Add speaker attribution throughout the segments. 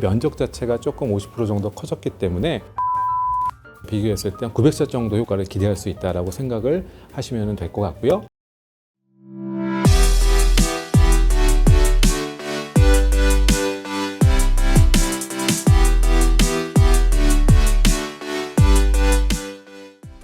Speaker 1: 면적 자체가 조금 50% 정도 커졌기 때문에 비교했을 때 900샷 정도 효과를 기대할 수 있다라고 생각을 하시면 될 것 같고요.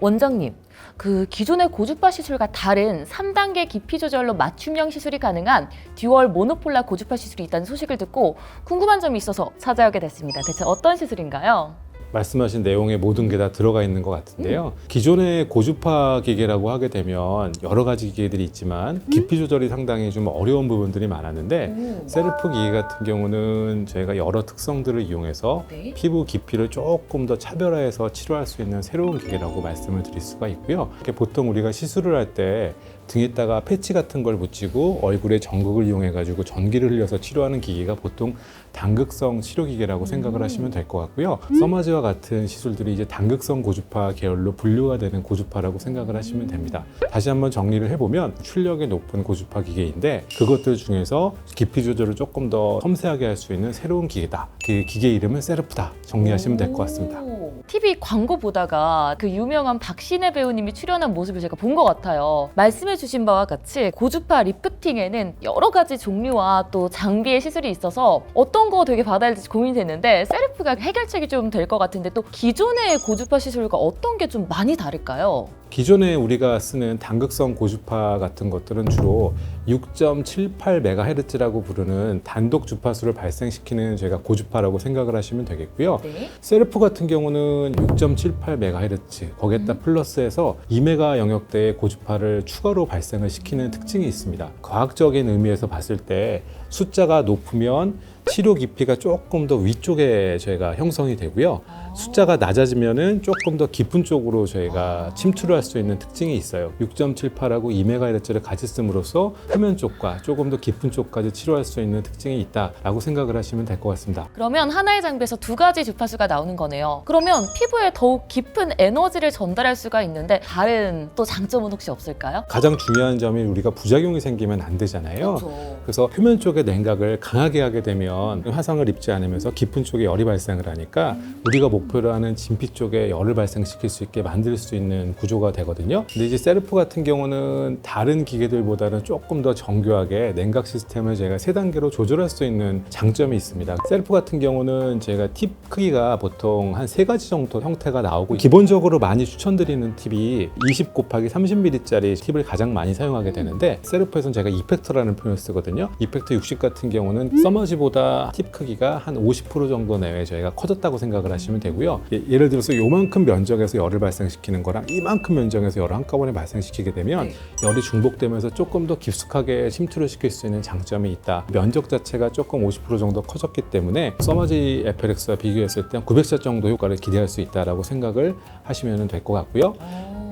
Speaker 2: 원장님, 그 기존의 고주파 시술과 다른 3단계 깊이 조절로 맞춤형 시술이 가능한 듀얼 모노폴라 고주파 시술이 있다는 소식을 듣고 궁금한 점이 있어서 찾아오게 됐습니다. 대체 어떤 시술인가요?
Speaker 1: 말씀하신 내용에 모든 게 다 들어가 있는 것 같은데요. 기존의 고주파 기계라고 하게 되면 여러 가지 기계들이 있지만 깊이 조절이 상당히 좀 어려운 부분들이 많았는데 셀프 기계 같은 경우는 저희가 여러 특성들을 이용해서
Speaker 2: 네.
Speaker 1: 피부 깊이를 조금 더 차별화해서 치료할 수 있는 새로운 기계라고 말씀을 드릴 수가 있고요. 보통 우리가 시술을 할때 등에다가 패치 같은 걸 붙이고 얼굴에 전극을 이용해 가지고 전기를 흘려서 치료하는 기계가 보통 단극성 치료 기계라고 생각을 하시면 될 것 같고요. 서마지와 같은 시술들이 이제 단극성 고주파 계열로 분류가 되는 고주파라고 생각을 하시면 됩니다. 다시 한번 정리를 해보면 출력이 높은 고주파 기계인데 그것들 중에서 깊이 조절을 조금 더 섬세하게 할 수 있는 새로운 기계다. 그 기계 이름은 세르프다. 정리하시면 될 것 같습니다.
Speaker 2: TV 광고 보다가 그 유명한 박신혜 배우님이 출연한 모습을 제가 본 것 같아요. 말씀해주신 바와 같이 고주파 리프팅에는 여러 가지 종류와 또 장비의 시술이 있어서 어떤 거 되게 받아야 될지 고민됐는데 셀프가 해결책이 좀 될 것 같은데 또 기존의 고주파 시술과 어떤 게 좀 많이 다를까요?
Speaker 1: 기존에 우리가 쓰는 단극성 고주파 같은 것들은 주로 6.78MHz라고 부르는 단독 주파수를 발생시키는 저희가 고주파라고 생각을 하시면 되겠고요.
Speaker 2: 네.
Speaker 1: 셀프 같은 경우는 6.78MHz 거기에다 플러스해서 2메가 영역대의 고주파를 추가로 발생을 시키는 특징이 있습니다. 과학적인 의미에서 봤을 때 숫자가 높으면 치료 깊이가 조금 더 위쪽에 저희가 형성이 되고요. 숫자가 낮아지면은 조금 더 깊은 쪽으로 저희가 침투를 할 수 있는 특징이 있어요. 6.78하고 2MHz를 같이 씀으로써 표면 쪽과 조금 더 깊은 쪽까지 치료할 수 있는 특징이 있다라고 생각을 하시면 될 것 같습니다.
Speaker 2: 그러면 하나의 장비에서 두 가지 주파수가 나오는 거네요. 그러면 피부에 더욱 깊은 에너지를 전달할 수가 있는데 다른 또 장점은 혹시 없을까요?
Speaker 1: 가장 중요한 점이 우리가 부작용이 생기면 안 되잖아요.
Speaker 2: 그렇죠.
Speaker 1: 그래서 표면 쪽의 냉각을 강하게 하게 되면 화상을 입지 않으면서 깊은 쪽에 열이 발생을 하니까 우리가 목표로 하는 진피 쪽에 열을 발생시킬 수 있게 만들 수 있는 구조가 되거든요. 근데 이제 셀프 같은 경우는 다른 기계들보다는 조금 더 정교하게 냉각 시스템을 제가 세 단계로 조절할 수 있는 장점이 있습니다. 셀프 같은 경우는 제가 팁 크기가 보통 한 세 가지 정도 형태가 나오고 기본적으로 많이 추천드리는 팁이 20 곱하기 30mm짜리 팁을 가장 많이 사용하게 되는데 셀프에서는 제가 이펙터라는 표현을 쓰거든요. 이펙터 60 같은 경우는 서머지보다 팁 크기가 한 50% 정도 내외 저희가 커졌다고 생각을 하시면 되고요. 예, 예를 들어서 요만큼 면적에서 열을 발생시키는 거랑 이만큼 면적에서 열을 한꺼번에 발생시키게 되면
Speaker 2: 네.
Speaker 1: 열이 중복되면서 조금 더 깊숙하게 침투를 시킬 수 있는 장점이 있다. 면적 자체가 조금 50% 정도 커졌기 때문에 서머지 에페렉스와 비교했을 때 900샷 정도 효과를 기대할 수 있다라고 생각을 하시면 될 것 같고요.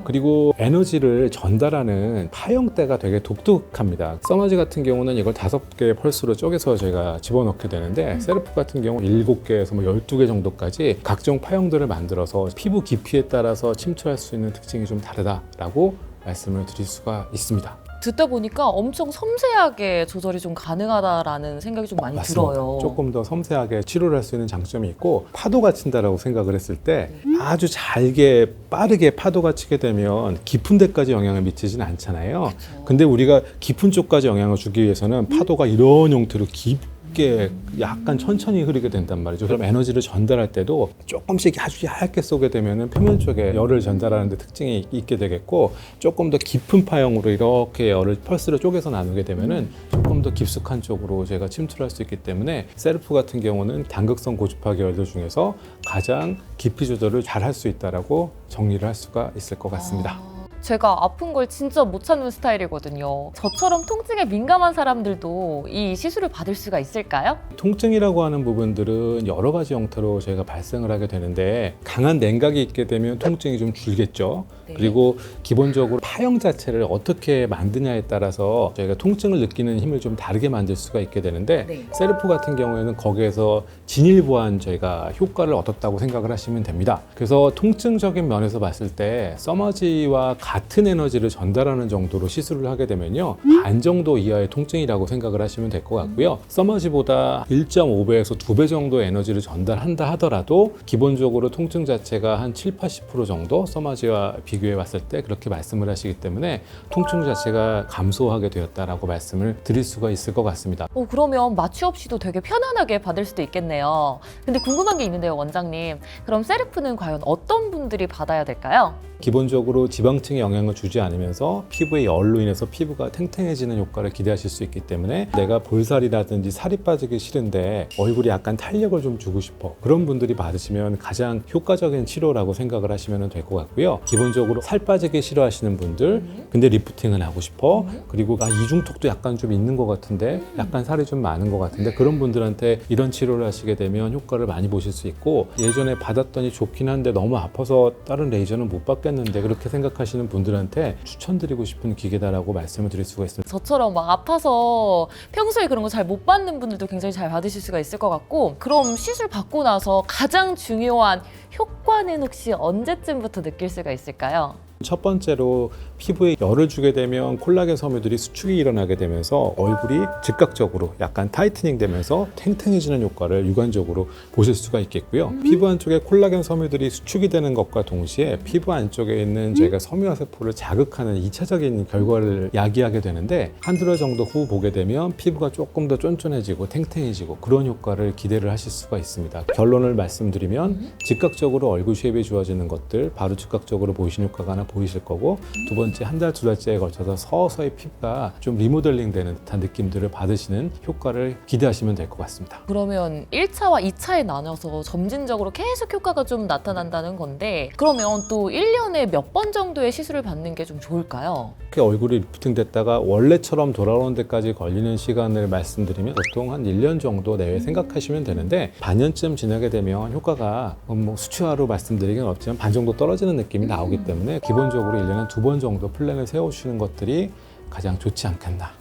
Speaker 1: 그리고 에너지를 전달하는 파형대가 되게 독특합니다. 서머지 같은 경우는 이걸 다섯 개의 펄스로 쪼개서 저희가 집어넣게 되는데 셀프 같은 경우 일곱 개에서 뭐 12개 정도까지 각종 파형들을 만들어서 피부 깊이에 따라서 침투할 수 있는 특징이 좀 다르다라고 말씀을 드릴 수가 있습니다.
Speaker 2: 듣다 보니까 엄청 섬세하게 조절이 좀 가능하다라는 생각이 좀 많이
Speaker 1: 맞습니다.
Speaker 2: 들어요.
Speaker 1: 조금 더 섬세하게 치료를 할 수 있는 장점이 있고 파도가 친다라고 생각을 했을 때 아주 잘게 빠르게 파도가 치게 되면 깊은 데까지 영향을 미치진 않잖아요. 근데 우리가 깊은 쪽까지 영향을 주기 위해서는 파도가 이런 형태로 깊 게 약간 천천히 흐르게 된단 말이죠. 그럼 에너지를 전달할 때도 조금씩 아주 얇게 쏘게 되면은 표면 쪽에 열을 전달하는 데 특징이 있게 되겠고 조금 더 깊은 파형으로 이렇게 열을 펄스를 쪼개서 나누게 되면은 조금 더 깊숙한 쪽으로 제가 침투를 할수 있기 때문에 셀프 같은 경우는 단극성 고주파 계열들 중에서 가장 깊이 조절을 잘 할 수 있다라고 정리를 할 수가 있을 것 같습니다.
Speaker 2: 아, 제가 아픈 걸 진짜 못 참는 스타일이거든요. 저처럼 통증에 민감한 사람들도 이 시술을 받을 수가 있을까요?
Speaker 1: 통증이라고 하는 부분들은 여러 가지 형태로 저희가 발생을 하게 되는데 강한 냉각이 있게 되면 통증이 좀 줄겠죠.
Speaker 2: 네.
Speaker 1: 그리고 기본적으로 파형 자체를 어떻게 만드냐에 따라서 저희가 통증을 느끼는 힘을 좀 다르게 만들 수가 있게 되는데
Speaker 2: 네.
Speaker 1: 셀프 같은 경우에는 거기에서 진일보한 저희가 효과를 얻었다고 생각을 하시면 됩니다. 그래서 통증적인 면에서 봤을 때 서머지와 같은 에너지를 전달하는 정도로 시술을 하게 되면요 반 정도 이하의 통증이라고 생각을 하시면 될 것 같고요 써머지보다 1.5배에서 2배 정도 에너지를 전달한다 하더라도 기본적으로 통증 자체가 한 7, 80% 정도 써머지와 비교해 봤을 때 그렇게 말씀을 하시기 때문에 통증 자체가 감소하게 되었다라고 말씀을 드릴 수가 있을 것 같습니다.
Speaker 2: 어, 그러면 마취 없이도 되게 편안하게 받을 수도 있겠네요. 근데 궁금한 게 있는데요, 원장님. 그럼 세르프는 과연 어떤 분들이 받아야 될까요?
Speaker 1: 기본적으로 지방층에 영향을 주지 않으면서 피부의 열로 인해서 피부가 탱탱해지는 효과를 기대하실 수 있기 때문에 내가 볼살이라든지 살이 빠지기 싫은데 얼굴이 약간 탄력을 좀 주고 싶어 그런 분들이 받으시면 가장 효과적인 치료라고 생각을 하시면 될 것 같고요. 기본적으로 살 빠지기 싫어하시는 분들 근데 리프팅은 하고 싶어. 그리고 아 이중턱도 약간 좀 있는 것 같은데 약간 살이 좀 많은 것 같은데 그런 분들한테 이런 치료를 하시게 되면 효과를 많이 보실 수 있고 예전에 받았더니 좋긴 한데 너무 아파서 다른 레이저는 못 받겠는데 그렇게 생각하시는 분들한테 추천드리고 싶은 기계다라고 말씀을 드릴 수가 있습니다.
Speaker 2: 저처럼 막 아파서 평소에 그런 거 잘 못 받는 분들도 굉장히 잘 받으실 수가 있을 것 같고 그럼 시술 받고 나서 가장 중요한 효과는 혹시 언제쯤부터 느낄 수가 있을까요?
Speaker 1: 첫 번째로 피부에 열을 주게 되면 콜라겐 섬유들이 수축이 일어나게 되면서 얼굴이 즉각적으로 약간 타이트닝 되면서 탱탱해지는 효과를 육안적으로 보실 수가 있겠고요. 피부 안쪽에 콜라겐 섬유들이 수축이 되는 것과 동시에 피부 안쪽에 있는 저희가 섬유화 세포를 자극하는 이차적인 결과를 야기하게 되는데 한두 달 정도 후 보게 되면 피부가 조금 더 쫀쫀해지고 탱탱해지고 그런 효과를 기대를 하실 수가 있습니다. 결론을 말씀드리면 즉각적으로 얼굴 쉐입이 좋아지는 것들 바로 즉각적으로 보이시는 효과가 하나 보이실 거고 두 번째 한 달 두 달째에 걸쳐서 서서히 피부가 좀 리모델링 되는 듯한 느낌들을 받으시는 효과를 기대하시면 될 것 같습니다.
Speaker 2: 그러면 1차와 2차에 나눠서 점진적으로 계속 효과가 좀 나타난다는 건데 그러면 또 1년에 몇 번 정도의 시술을 받는 게 좀 좋을까요?
Speaker 1: 이렇게 얼굴이 리프팅 됐다가 원래처럼 돌아오는 데까지 걸리는 시간을 말씀드리면 보통 한 1년 정도 내외 생각하시면 되는데 반년쯤 지나게 되면 효과가 뭐 수치화로 말씀드리긴 없지만 반 정도 떨어지는 느낌이 나오기 때문에 기본 적으로 1년에 두 번 정도 플랜을 세우시는 것들이 가장 좋지 않겠나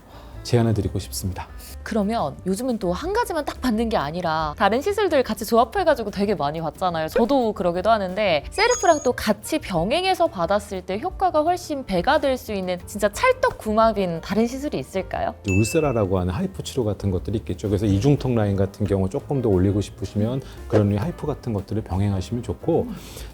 Speaker 1: 제안을 드리고 싶습니다.
Speaker 2: 그러면 요즘은 또 한 가지만 딱 받는 게 아니라 다른 시술들 같이 조합해가지고 되게 많이 받잖아요. 저도 그러기도 하는데 세르프랑 또 같이 병행해서 받았을 때 효과가 훨씬 배가 될 수 있는 진짜 찰떡 궁합인 다른 시술이 있을까요?
Speaker 1: 울세라라고 하는 하이프 치료 같은 것들이 있겠죠. 그래서 이중턱 라인 같은 경우 조금 더 올리고 싶으시면 그런 하이프 같은 것들을 병행하시면 좋고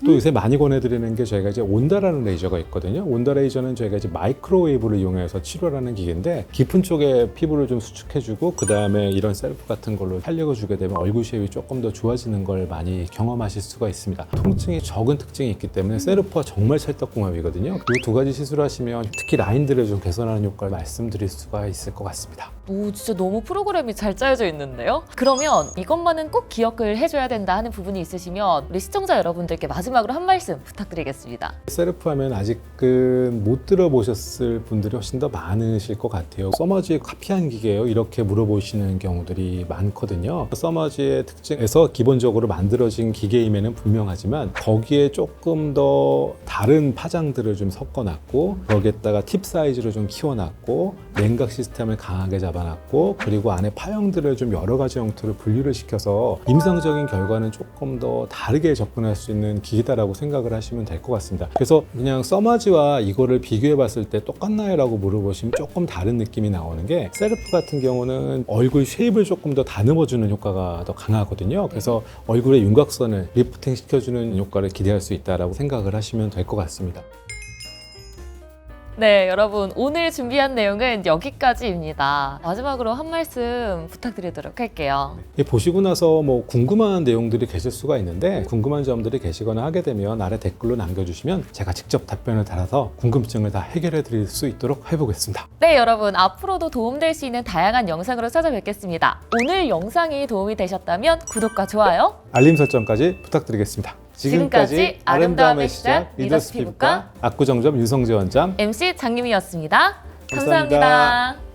Speaker 1: 또 요새 많이 권해드리는 게 저희가 이제 온다라는 레이저가 있거든요. 온다 레이저는 저희가 이제 마이크로웨이브를 이용해서 치료하는 기계인데 깊은 쪽에 피부를 좀 수축해주고 그 다음에 이런 셀프 같은 걸로 탄력을 주게 되면 얼굴 쉐입이 조금 더 좋아지는 걸 많이 경험하실 수가 있습니다. 통증이 적은 특징이 있기 때문에 셀프와 정말 찰떡궁합이거든요. 이 두 가지 시술하시면 특히 라인들을 좀 개선하는 효과를 말씀드릴 수가 있을 것 같습니다.
Speaker 2: 오 진짜 너무 프로그램이 잘 짜여져 있는데요? 그러면 이것만은 꼭 기억을 해줘야 된다 하는 부분이 있으시면 우리 시청자 여러분들께 마지막으로 한 말씀 부탁드리겠습니다.
Speaker 1: 셀프 하면 아직은 못 들어보셨을 분들이 훨씬 더 많으실 것 같아요. 써머 지 카피한 기계예요. 이렇게 물어보시는 경우들이 많거든요. 써머지의 특징에서 기본적으로 만들어진 기계임에는 분명하지만 거기에 조금 더 다른 파장들을 좀 섞어놨고 거기에다가 팁 사이즈를 좀 키워놨고 냉각 시스템을 강하게 잡아놨고 그리고 안에 파형들을 좀 여러 가지 형태로 분류를 시켜서 임상적인 결과는 조금 더 다르게 접근할 수 있는 기계다라고 생각을 하시면 될 것 같습니다. 그래서 그냥 써마지와 이거를 비교해 봤을 때 똑같나요? 라고 물어보시면 조금 다른 느낌이 나 오는 게 셀프 같은 경우는 얼굴 쉐입을 조금 더 다듬어주는 효과가 더 강하거든요. 그래서 얼굴의 윤곽선을 리프팅 시켜주는 효과를 기대할 수 있다라고 생각을 하시면 될 것 같습니다.
Speaker 2: 네, 여러분 오늘 준비한 내용은 여기까지입니다. 마지막으로 한 말씀 부탁드리도록 할게요.
Speaker 1: 이 보시고 나서 뭐 궁금한 내용들이 계실 수가 있는데 궁금한 점들이 계시거나 하게 되면 아래 댓글로 남겨주시면 제가 직접 답변을 달아서 궁금증을 다 해결해 드릴 수 있도록 해보겠습니다.
Speaker 2: 네, 여러분 앞으로도 도움될 수 있는 다양한 영상으로 찾아뵙겠습니다. 오늘 영상이 도움이 되셨다면 구독과 좋아요,
Speaker 1: 알림 설정까지 부탁드리겠습니다.
Speaker 2: 지금까지 아름다움의 시작 리더스 피부과
Speaker 1: 압구정점 유성재 원장
Speaker 2: MC 장님이었습니다
Speaker 1: 감사합니다.
Speaker 2: 감사합니다.